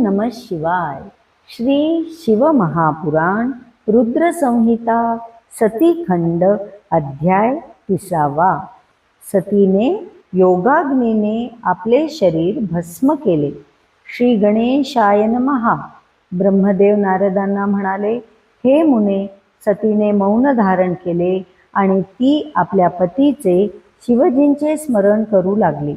नम शिवाय. श्री शिवमहापुराण रुद्रसंहिता सतीखंड अध्याय तिसावा. सतीने योगाग्नीने आपले शरीर भस्म केले. श्री गणेशाय महा ब्रह्मदेव नारदांना म्हणाले हे मुने सतीने मौन धारण केले आणि ती आपल्या पतीचे शिवजींचे स्मरण करू लागली.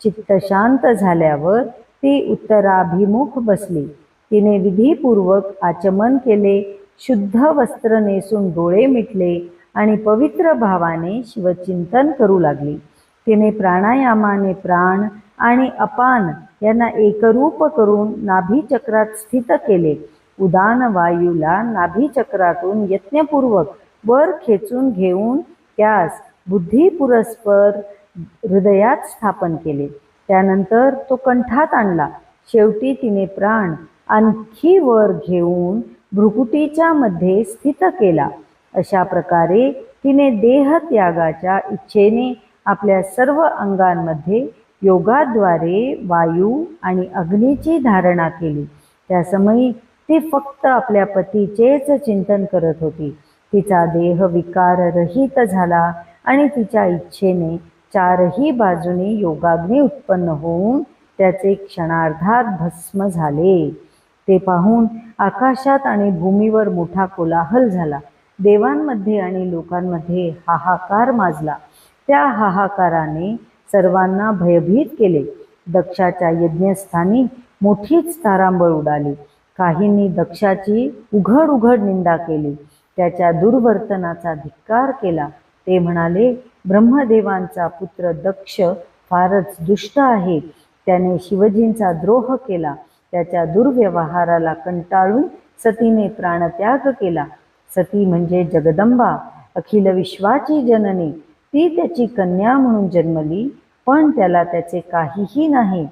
चित्त शांत झाल्यावर ती उत्तराभिमुख बसली. तिने विधीपूर्वक आचमन केले शुद्ध वस्त्र नेसून डोळे मिटले आणि पवित्र भावाने शिवचिंतन करू लागली. तिने प्राणायामाने प्राण आणि अपान यांना एकरूप करून नाभीचक्रात स्थित केले. उदान वायूला नाभीचक्रातून यत्नपूर्वक वर खेचून घेऊन त्यास बुद्धिपुरस्पर हृदयात स्थापन केले. त्यानंतर तो कंठात आणला. शेवटी तिने प्राण आणखी वर घेऊन भ्रुकुटीच्या मध्ये स्थित केला. अशा प्रकारे तिने देहत्यागाच्या इच्छेने आपल्या सर्व अंगांमध्ये योगाद्वारे वायू आणि अग्नीची धारणा केली. त्या समयी ती फक्त आपल्या पतीचेच चिंतन करत होती. तिचा देह विकाररहित झाला आणि तिच्या इच्छेने चारही बाजूने योगाग्नी उत्पन्न होऊन त्याचे क्षणार्धात भस्म झाले. ते पाहून आकाशात आणि भूमीवर मोठा कोलाहल झाला. देवांमध्ये आणि लोकांमध्ये हाहाकार माजला. त्या हाहाकाराने सर्वांना भयभीत केले. दक्षाच्या यज्ञस्थानी मोठीच तारांबळ उडाली. काहींनी दक्षाची उघड उघड निंदा केली. त्याच्या दुर्वर्तनाचा धिक्कार केला. ते म्हणाले ब्रह्मदेवांचा पुत्र दक्ष फारच दुष्ट आहे. त्याने शिवजींचा द्रोह केला. त्याच्या दुर्व्यवहाराला कंटाळून सतीने प्राणत्याग केला. सती म्हणजे जगदंबा अखिल विश्वाची जननी. ती त्याची कन्या म्हणून जन्मली पण त्याला त्याचे काहीही नाही.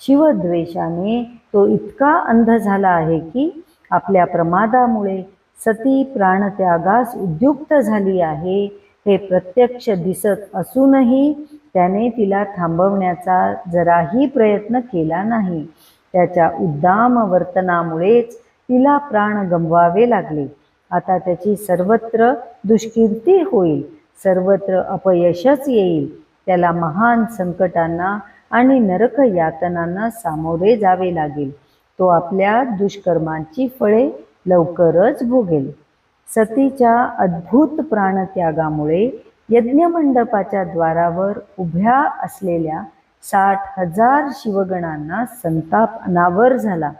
शिवद्वेषाने तो इतका अंध झाला आहे की आपल्या प्रमादामुळे सती प्राणत्यागास उद्युक्त झाली आहे. हे प्रत्यक्ष दिसत असूनही त्याने तिला थांबवण्याचा जराही प्रयत्न केला नाही. त्याच्या उद्दाम वर्तनामुळेच तिला प्राण गमवावे लागले. आता त्याची सर्वत्र दुष्कीर्ती होईल सर्वत्र अपयशच येईल. त्याला महान संकटांना आणि नरक यातनांना सामोरे जावे लागेल. तो आपल्या दुष्कर्मांची फळे लवकरच भोगेल. सतीच्या अद्भुत प्राणत्यागामुळे यज्ञमंडपाच्या द्वारावर उभ्या असलेल्या साठ हजार शिवगणांना संताप अनावर झाला.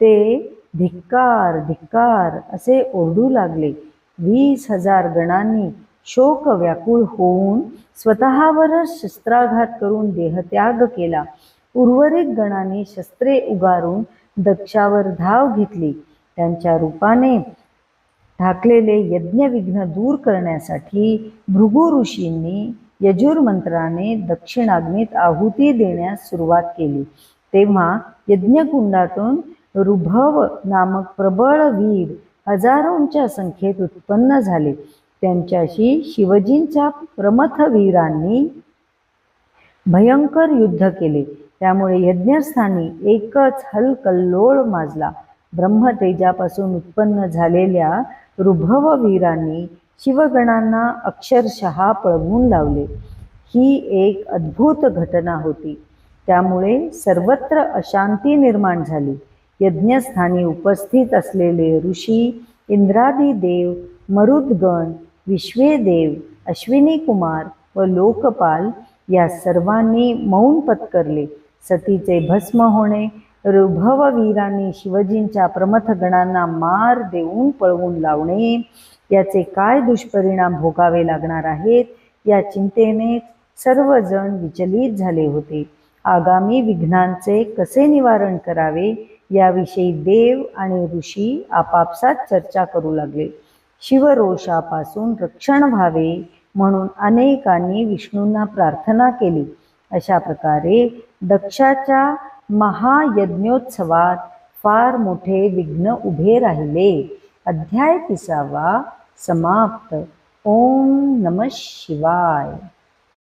ते धिक्कार धिक्कार असे ओरडू लागले. वीस हजार गणांनी शोक व्याकुळ होऊन स्वतःवरच शस्त्राघात करून देहत्याग केला. उर्वरित गणांनी शस्त्रे उगारून दक्षावर धाव घेतली. त्यांच्या रूपाने ठाकलेले यज्ञविघ्न दूर करण्यासाठी भृगु ऋषींनी यजुर्मंत्राने दक्षिणाग्नीत आहुती देण्यास सुरुवात केली. तेव्हा यज्ञकुंडातून रुभव नामक प्रबळ वीर हजारोंच्या संख्येत उत्पन्न झाले. त्यांच्याशी शिवजींच्या प्रमथ वीरांनी भयंकर युद्ध केले. त्यामुळे यज्ञस्थानी एकच हलकल्लोळ माजला. ब्रह्मतेजापासून उत्पन्न झालेल्या रुभव वीरांनी शिवगणांना अक्षरशः पळवून लावले. ही एक अद्भुत घटना होती. त्यामुळे सर्वत्र अशांती निर्माण झाली. यज्ञस्थानी उपस्थित असलेले ऋषी इंद्रादी देव मरुद्गण विश्वेदेव अश्विनी कुमार व लोकपाल या सर्वांनी मौन पत्करले. सतीचे भस्म होणे ऋभववीरांनी शिवजींच्या प्रमथ गणांना मार देऊन पळवून लावणे. याचे काय दुष्परिणाम भोगावे लागणार आहेत? या चिंतेने सर्वजण विचलित झाले होते. आगामी विघ्नांचे कसे निवारण करावे? याविषयी देव आणि ऋषी आपापसात चर्चा करू लागले. शिवरोषापासून रक्षण व्हावे म्हणून अनेकांनी विष्णूंना प्रार्थना केली. अशा प्रकारे दक्षाच्या महायज्ञोत्सवात फार मोठे विघ्न उभे राहिले. अध्याय तिसावा समाप्त. ओम नम शिवाय.